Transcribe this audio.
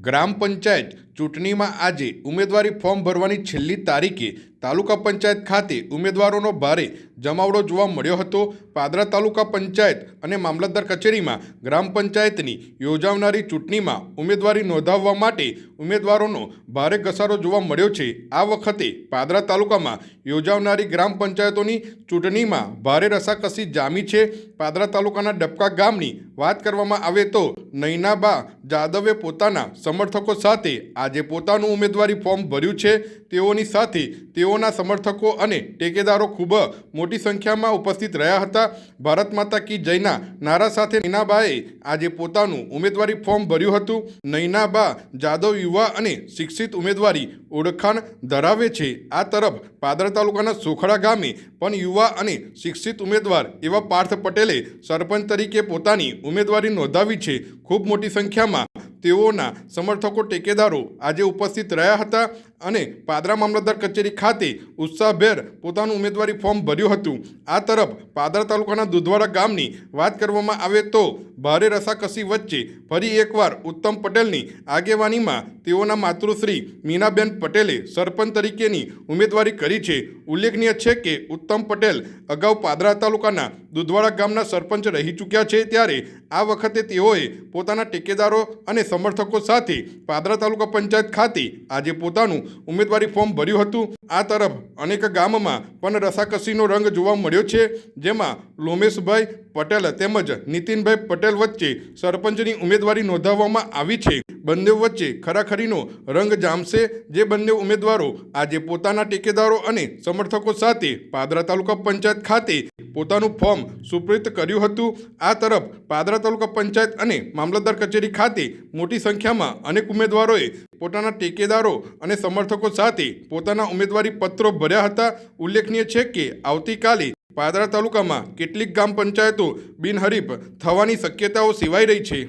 ગ્રામ પંચાયત ચૂંટણીમાં આજે ઉમેદવારી ફોર્મ ભરવાની છેલ્લી તારીખે તાલુકા પંચાયત ખાતે ઉમેદવારોનો ભારે જમાવડો જોવા મળ્યો હતો. પાદરા તાલુકા પંચાયત અને મામલતદાર કચેરીમાં ગ્રામ પંચાયતની યોજાનારી ચૂંટણીમાં ઉમેદવારી નોંધાવવા માટે ઉમેદવારોનો ભારે ઘસારો જોવા મળ્યો છે. આ વખતે પાદરા તાલુકામાં યોજાનારી ગ્રામ પંચાયતોની ચૂંટણીમાં ભારે રસાકસી જામી છે. પાદરા તાલુકાના ડબકા ગામની વાત કરવામાં આવે તો નૈનાબા જાદવે પોતાના સમર્થકો સાથે આજે પોતાનું ઉમેદવારી ફોર્મ ભર્યું છે. તેઓની સાથે તેઓના સમર્થકો અને ટેકેદારો ખૂબ મોટી સંખ્યામાં ઉપસ્થિત રહ્યા હતા. ભારત માતા કી જયના નારા સાથે નૈનાબાએ આજે પોતાનું ઉમેદવારી ફોર્મ ભર્યું હતું. નૈનાબા જાદવ યુવા અને શિક્ષિત ઉમેદવારી ઓળખાણ ધરાવે છે. આ તરફ પાદરા તાલુકાના સોખડા ગામે પણ યુવા અને શિક્ષિત ઉમેદવાર એવા પાર્થ પટેલે સરપંચ તરીકે પોતાની ઉમેદવારી નોંધાવી છે. ખૂબ મોટી સંખ્યામાં તેઓના સમર્થકો ટેકેદારો આજે ઉપસ્થિત રહ્યા હતા અને પાદરા મામલતદાર કચેરી ખાતે ઉત્સાહભેર પોતાનું ઉમેદવારી ફોર્મ ભર્યું હતું. આ તરફ પાદરા તાલુકાના દુધવાડા ગામની વાત કરવામાં આવે તો ભારે રસાકસી વચ્ચે ફરી એકવાર ઉત્તમ પટેલની આગેવાનીમાં તેઓના માતૃશ્રી મીનાબેન પટેલે સરપંચ તરીકેની ઉમેદવારી કરી છે. ઉલ્લેખનીય છે કે ઉત્તમ પટેલ અગાઉ પાદરા તાલુકાના દુધવાડા ગામના સરપંચ રહી ચૂક્યા છે ત્યારે આ વખતે તેઓએ પોતાના ટેકેદારો અને સમર્થકો સાથે પાદરા તાલુકા પંચાયત ખાતે આજે પોતાનું ઉમેદવારી ફોર્મ ભર્યું હતું. આ તરફ અનેક ગામમાં પણ રસાકસીનો રંગ જોવા મળ્યો છે. જેમાં લોમેશભાઈ પટેલ તેમજ નીતિનભાઈ પટેલ વચ્ચે સરપંચની ઉમેદવારી નોંધાવવામાં આવી છે. બંને વચ્ચે ખરાખરીનો રંગ જામશે. જે બંને ઉમેદવારો આજે પોતાના ટેકેદારો અને સમર્થકો સાથે પાદરા તાલુકા પંચાયત ખાતે પોતાનું ફોર્મ સુપ્રિત કર્યું હતું. આ તરફ પાદરા તાલુકા પંચાયત અને મામલતદાર કચેરી ખાતે મોટી સંખ્યામાં અનેક ઉમેદવારોએ પોતાના ટેકેદારો અને સમર્થકો સાથે પોતાના ઉમેદવારી પત્રો ભર્યા હતા. ઉલ્લેખનીય છે કે આવતીકાલે પાદરા તાલુકામાં કેટલીક ગ્રામ પંચાયતો બિનહરીફ થવાની શક્યતાઓ સેવાઈ રહી છે.